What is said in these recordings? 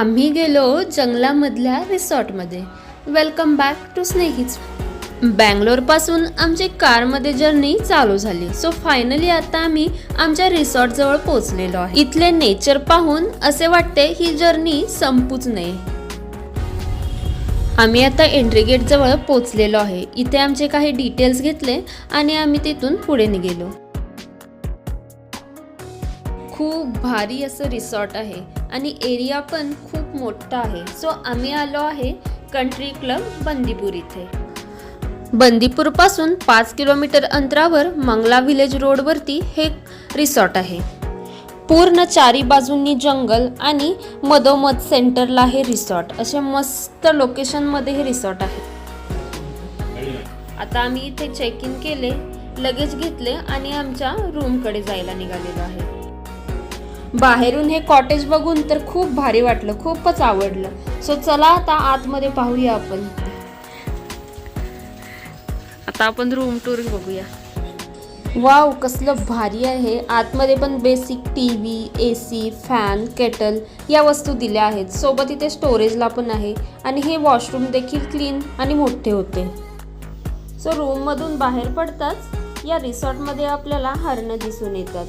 आम्ही गेलो जंगलामधल्या रिसॉर्टमध्ये. वेलकम बॅक टू स्नेहीच बँगलोरपासून आमची कारमध्ये जर्नी चालू झाली. सो फायनली आता आम्ही आमच्या रिसॉर्टजवळ पोहोचलेलो आहे. इथले नेचर पाहून असे वाटते ही जर्नी संपूच नये आम्ही आता एंट्री गेटजवळ पोचलेलो पोहोचलेलो आहे. इथे आमचे काही डिटेल्स घेतले आणि आम्ही तिथून पुढे निघेलो. खूप भारी असं रिसॉर्ट आहे. आणि एरिया पण खूप मोठा आहे. सो आम्ही आलो आहे कंट्री क्लब बंदीपूर इथे. बंदीपूरपासून पाच किलोमीटर अंतरावर मंगला व्हिलेज रोडवरती हे रिसॉर्ट आहे. पूर्ण चारी बाजूंनी जंगल आणि मधोमध सेंटरला हे रिसॉर्ट असे मस्त लोकेशनमध्ये हे रिसॉर्ट आहे. आता आम्ही इथे चेक इन केले लगेच घेतले आणि आमच्या रूमकडे जायला निघालेलो आहे. बाहेरून हे कॉटेज बघून तर खूप भारी वाटलं खूपच आवडलं. सो चला आता आतमध्ये पाहूया आपण. आता आपण रूम टूर बघूया. वाव कसलं भारी आहे. आतमध्ये पण basic T V A C fan kettle या वस्तू दिल्या आहेत. सोबत इथे स्टोरेजला पण आहे. आणि हे वॉशरूम देखील क्लीन आणि मोठे होते. सो रूममधून बाहेर पडताच या रिसॉर्टमध्ये आपल्याला हरणं दिसून येतात.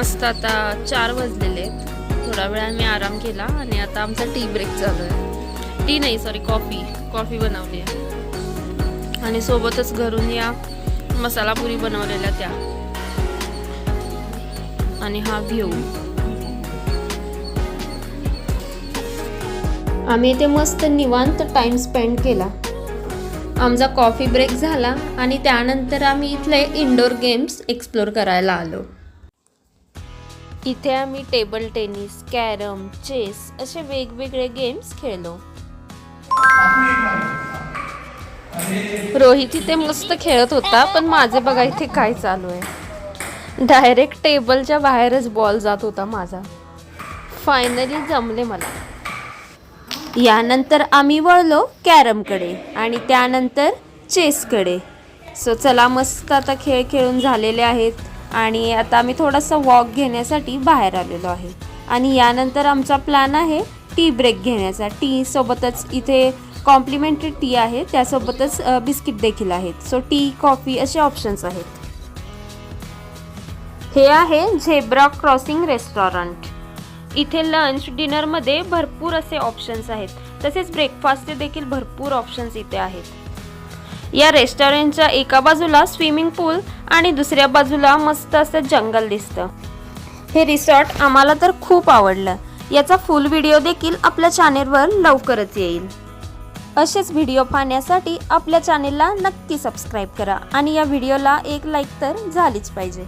मस्त आता चार वाजलेले थोडा वेळ आम्ही आराम केला आणि आता आमचा टी ब्रेक चालू आहे. टी नाही सॉरी कॉफी कॉफी बनवली आहे. आणि सोबतच घरून या मसाला पुरी बनवलेल्या त्या. आणि हा व्ह्यू आम्ही इथे मस्त निवांत टाइम स्पेंड केला. आमचा कॉफी ब्रेक झाला आणि त्यानंतर आम्ही इथले इंडोर गेम्स एक्सप्लोर करायला आलो. इथे आम्ही टेबल टेनिस कॅरम चेस असे वेगवेगळे गेम्स खेळलो. रोहित इथे मस्त खेळत होता पण माझे बघा इथे काय चालू आहे. डायरेक्ट टेबलच्या बाहेरच बॉल जात होता माझा. फायनली जमले मला. यानंतर आम्ही वळलो कॅरमकडे आणि त्यानंतर चेसकडे सो चला मस्त आता खेळ खेळून झालेले आहेत. आणि आता आम्ही थोडासा वॉक घेण्यासाठी बाहेर आलेलो आहे. आणि यानंतर आमचा प्लॅन आहे टी ब्रेक घेण्याचा. टी सोबतच इथे कॉम्प्लिमेंटरी टी आहे. त्यासोबतच बिस्किट देखील आहेत. सो टी कॉफी असे ऑप्शन्स आहेत. हे आहे झेब्रा क्रॉसिंग रेस्टॉरंट इथे लंच डिनरमध्ये भरपूर असे ऑप्शन्स आहेत. तसेच ब्रेकफास्टचे देखील भरपूर ऑप्शन्स इथे आहेत. या रेस्टॉरंटच्या एका बाजूला स्विमिंग पूल आणि दुसऱ्या बाजूला मस्त असं जंगल दिसतं. हे रिसॉर्ट आम्हाला तर खूप आवडलं. याचा फुल व्हिडिओ देखील आपल्या चॅनेलवर लवकरच येईल. असेच व्हिडिओ पाहण्यासाठी आपल्या चॅनेलला नक्की सबस्क्राईब करा आणि या व्हिडिओला एक लाईक तर झालीच पाहिजे.